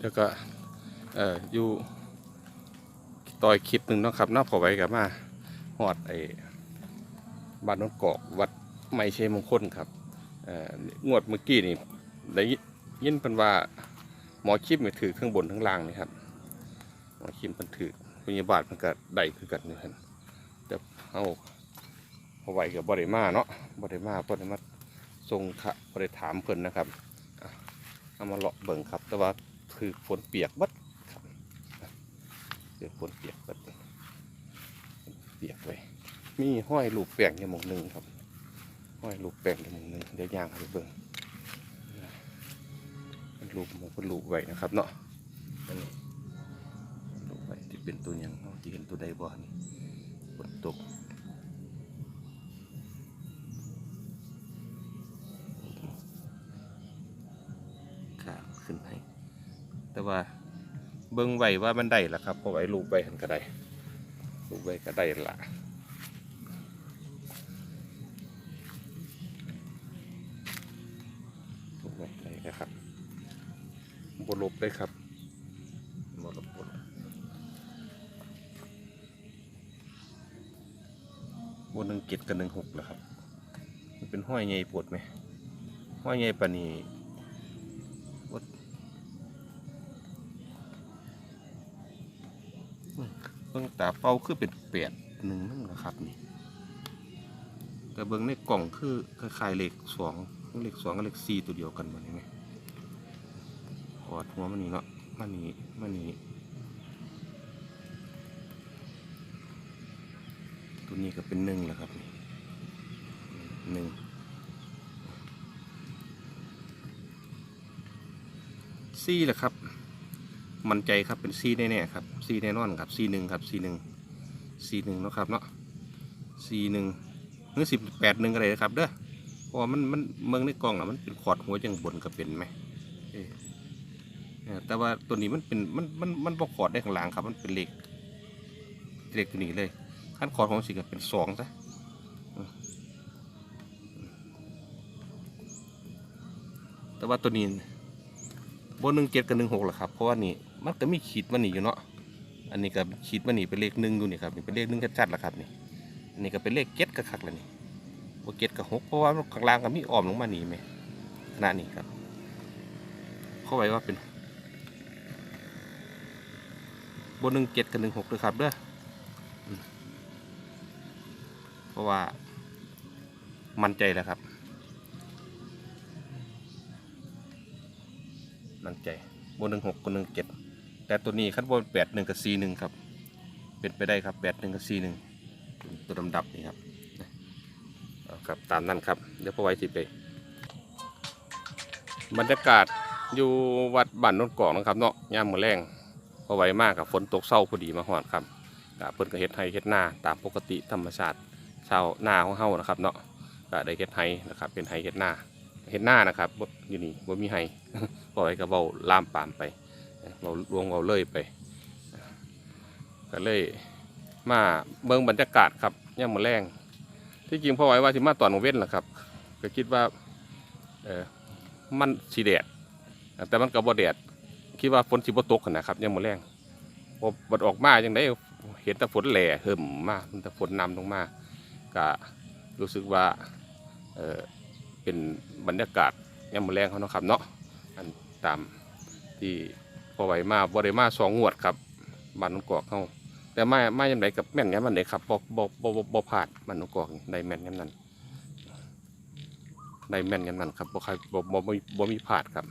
แล้วก็เอ่ออยู่ต่อยคลิปหนึ่งนะครับนอกพอไว้กับมาหอดไอ้บ้านนนกอกวัดไม่ใช่มงคลครับเอ่องวดเมื่อกี้นี่ได้ยินเป็นว่าหมอคิมนี่ถือข้างบนข้างล่างนี่ครับหมอคิมมันถือพยาบาลมันก็ได้คือกันนี่ครับแต่เอาเอาไว้กับบริมาเนาะบริมาบริมาทรงขะบริถามเพิ่นนะครับเอามาเลาะเบิ่งครับ แต่ว่า คือฝนเปียกบัดครับเดี๋ยวฝนเปียกบัดเปียกไว้มีห้อยลูกแป้งอยู่หมองหนึ่งครับ ห้อยลูกแป้งอยู่หมองหนึ่งเดี๋ยวย่างให้เบิ่งมันลูกมันก็ลูกไว้นะครับ เนาะลูกไว้ที่เป็นตัวยังที่เห็นตัวใดบ่นี่ฝนตก ว่า เบิ้งไว้ว่ามันได้ละครับเพราะไว้ลูกไว้หันก็ได้ลูกไว้ก็ได้ละลูกไว้ได้นะครับบลบเลยครับบลบบลบนหนึ่งเจ็ดกับหนึ่งหกแล้วครับ มันเป็นห้อยใหญ่ปวดไหมห้อยใหญ่ปาน บิ่งตาเป้าคือเป็นแปดหนึ่งนั่นนะครับนี่แต่เบิ่งในกล่องคือคล้ายๆเลขสองเหลขสองกับเหลขสี่ตัวเดียวกันมันเห็นไหมขอดหัวมันนี่เนาะมันนี่มันนี่ตัวนี้ก็เป็นหนึ่งแหละครับนี่หนึ่งสี่แหละครับ มั่นใจครับเป็นซีแน่ๆครับซีแน่นอนครับซีหนึ่งครับซีหนึ่งซีหนึ่งนะครับเนาะซีหนึ่งหรือสิบแปดหนึ่งอะไรนะครับเด้อเพราะมันมันเมืองในกล่องอะมันเป็นขอดหัวจังบนก็เป็นไหมเออแต่ว่าตัวนี้มันเป็นมันมันมันบกขอดได้ข้างหลังครับ มันเป็นเหล็กเหล็กตัวนี้เลยขั้นขอดของสิก็เป็นสองซะแต่ว่าตัวนี้บนหนึ่งเจ็ดกับหนึ่งหกแหละครับ เพราะว่านี่ มันก็มีขีดมันนี่อยู่เนาะอันนี้ก็ขีดมันนี่เป็นเลขหนึ่งอยู่นี่ครับนี่เป็นเลขหนึ่งชัดๆแหละครับนี่อันนี้ก็เป็นเลขเจ็ดกับคักแล้วนี่บเจ็ดกับหกเพราะว่าข้างล่างก็มีอ้อมลงมานี่ไหมขนาดนี้ครับ เข้าไว้ว่าเป็นบนหนึ่งเจ็ดกับหนึ่งหกเลยครับเด้อเพราะว่ามั่นใจแล้วครับมั่นใจบนหนึ่งหกกับหนึ่งเจ็ด แต่ตัวนี้ขั้นบนแปดหนึ่งกับสี่หนึ่งครับ เป็นไปได้ครับแปดหนึ่งกับสี่หนึ่งตัวดำดับนี่ครับครับตามนั้นครับเดี๋ยวพอไว้สิไปบรรยากาศอยู่วัดบ้านนนกอกนะครับเนาะย่ามมือแรงพอไหวมากกับฝนตกเศร้าพอดีมาหอดครับกับเพิ่นก็เฮ็ดไห้เฮ็ดหน้าตามปกติธรรมชาติชาวนาของเฮานะครับเนาะก็ได้เฮ็ดไห้นะครับเป็นไห้เฮ็ดหน้าเฮ็ดหน้านะครับอยู่นี่บ่มีไห้ปล่อยกับเบาลามปามไป เราลวงเราเลยไปก็เลยมาเบิ่งบรรยากาศครับย่ามมือแรงที่จริงพ่อไว้ว่าสิมาตอนกลางเว้นแหละครับ ก็คิดว่าเออมันสีแดดแต่มันก็บ่แดดคิดว่าฝนสิบตกนะครับย่ามมือแรงพอบัดออกมาจังไดเห็นแต่ฝนแหล่เหิมมามันแต่ฝนนำลงมาก็รู้สึกว่าเออเป็นบรรยากาศย่ามมือแรงเขาเนาะครับเนาะอันตามที่ พอไหวมาบริมาสองงวดครับบ้านนนกอกเข้าแต่ไมามายังไงกับแม่นยังมันไหนครับบ่บ่บ่บ่บ่าดบ้านนนกอกในแม่นยังนั้นได้แม่นยังนั้นครับบ่ใครบ่บ่บ่บ่มีพลาดครับ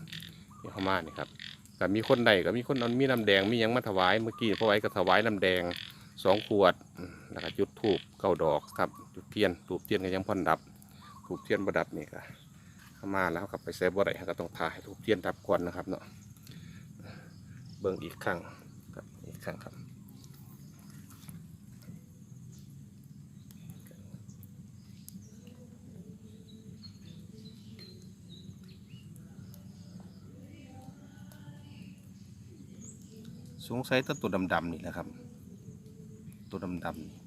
ที่เข้ามานี่ครับก็มีคนใดก็มีคนเอามีน้ำแดงมียังมาถวายเมื่อกี้พอไหวก็ถวายน้ำแดงสองขวดแล้วก็จุดธูปเก้าดอกครับจุดเทียนธูปเทียนก็ยังพ่นดับธูปเทียนประดับนี่ก็เข้ามาแล้วกลับไปเซฟบ่ได้ก็ต้องถ่ายทุกเทียนดับก่อนนะครับเนาะ บิ่งอีกครั้งครับอีกครั้งครับสงสัยตัวดำๆนี่แหละครับ ตัวดำๆนี่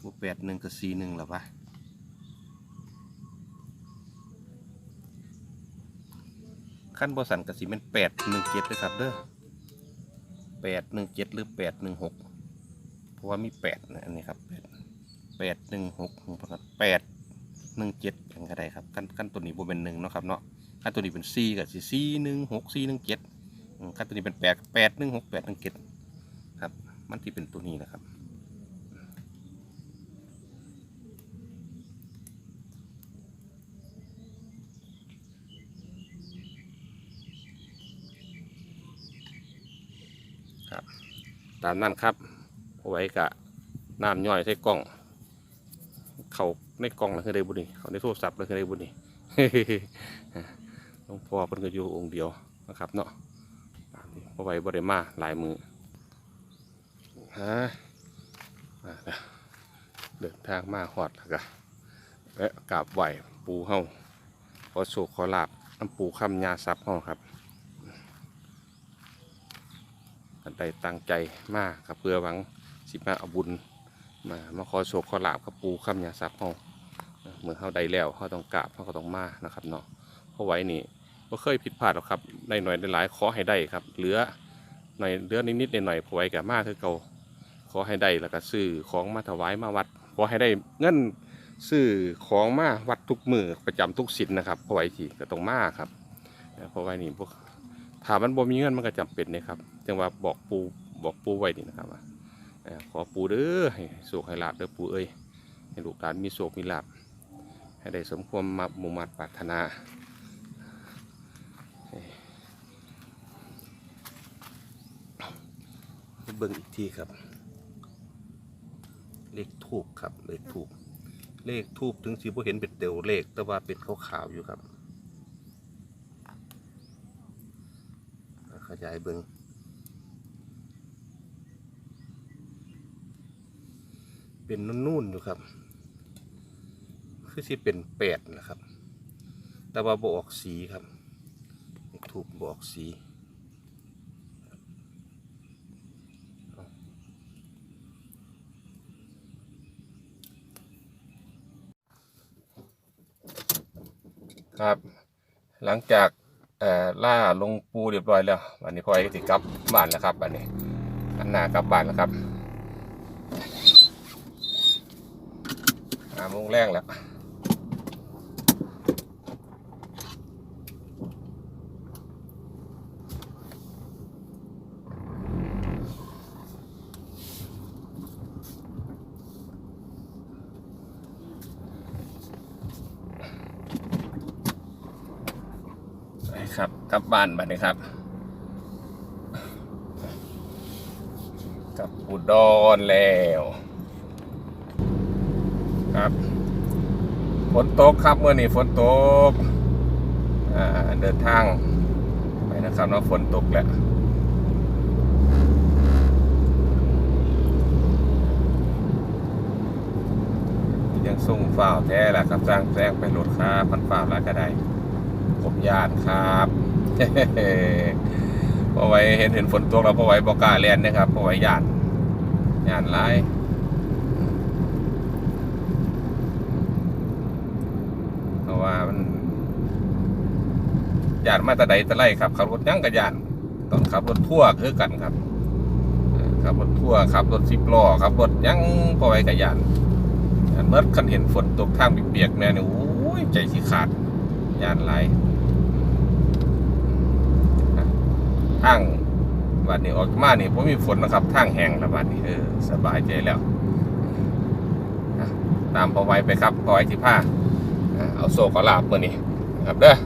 ตัวแปดหนึ่งกับสี่หนึ่งหรอปะ ขั้นบสันกสิเป็นแปดหนึ่งเจ็ดเลยครับเด้อแปดหนึ่งเจ็ดหรือแปดหนึ่งหกเพราะว่ามีแปดนะอันนี้ครับแปดแปดหนึ่งหกแปดหนึ่งเจ็ดอย่างไรครับขั้นขั้นตัวนี้บวเป็นหนึ่งเนาะครับเนาะขั้นตัวนี้เป็นสี่กับสี่สี่หนึ่งหกสี่หนึ่งเจ็ดขั้นตัวนี้เป็นแปดแปดหนึ่งหกแปดหนึ่งเจ็ดครับ มันที่เป็นตัวนี้นะครับ ตามนั้นครับเอาไว้กะน้ำย่อยใส่กล่อง เขาในกล่องแล้วคือได้บุญนี่เขาในโทรศัพท์แล้วคือได้บุญนี่หลวงพ่อเพิ่นก็อยู่องค์เดียวนะครับเนาะเอาไว้บริมาหลายมือฮะเดินทางมาหอดแล้วก็แวะกราบไหวปูเฮาขอโชคขอลาบน้ำปูคำยาซับเฮาครับ กันได้ตั้งใจมากครับเพื่อหวังสิมาเอาบุญมามาขอโชคขอลาบกับปูคำยาทรัพย์เฮาเมื่อเฮาได้แล้วเฮาต้องกราบเฮาก็ต้องมานะครับเนาะเพราะไว้นี่บ่เคยผิดพลาดหรอกครับในหน่อยในหลายขอให้ได้ครับ เหลือหน่อยเหลือนิดๆหน่อยพอไว้กับมาคือเก่าขอให้ได้แล้วก็ซื้อของมาถวายมาวัดขอให้ได้เงินซื้อของมาวัดทุกมือประจำทุกสินนะครับพอไว้ที่ก็ต้องมาครับเพราะไว้นี่พวก ถามันบ่มีเงินมันก็จำเป็นนะครับจังว่าบอกปูบอกปูไว้นี่นะครับว่าขอปูเด้อให้โชคให้ลาบเด้อปูเอ้ยให้ลูกหลานมีโชคมีลาบให้ได้สมความมามุ่งมั่นปรารถนาเบิ่งอีกทีครับ เลขทูบครับ เลขทูบเลขทูบถึงสิบ่เห็นเป็นเตียวเลข แต่ว่าเป็นขาวๆอยู่ครับ ขยายเบิงเป็นนุ่นๆอยู่ครับ คือสิเป็นแปดนะครับ แต่ว่าบอกสีครับถูกบอกสีครับ หลังจาก อ่อล่าลงปูเรียบร้อยแล้ววันนี้พ่อยก็ติกลับบ้านแล้วครับวันนี้อันหน้ากลับบ้านแล้วครับหาโมงแรงแล้ว ครับกลับบ้านบัดนี้ครับกลับอุดรแล้ว ครับฝนตกครับเมื่อนี้ฝนตกอ่าเดินทางไปนะครับเนาะฝนตกแล้วยังส่งฝ้าวแท้แหละครับจ้างแจ้งไปโหลดค่าพันฝ้าวแล้วก็ได้ ผมญาติครับพอไว้เห็นเห็นฝนตกแล้วพอไว้บอกกล้าเรียนนะครับพอไว้ญาติญาติหลายเพราะว่ามันญาติมาแตะใดแตะไรครับขับรถยังกับญาติต้องขับรถทั่วคือกันครับขับรถทั่วร์ขับรถสิบล้อขับรถยังพอไว้กับญาติอันเมื่อคันเห็นฝนตกทางเปียกๆแม่เนี่ยโอ้ยใจสิขาด ยานไหลายทางวันนี้ออกมานี่ผมมีฝนนะครับทางแห้งแล้ววันนี้เออสบายใจแล้วตามพอไว้ไปครับพอไว้ที่ผ้าเอาโซ่ก็ลาบมื่อนี้ครับเด้อ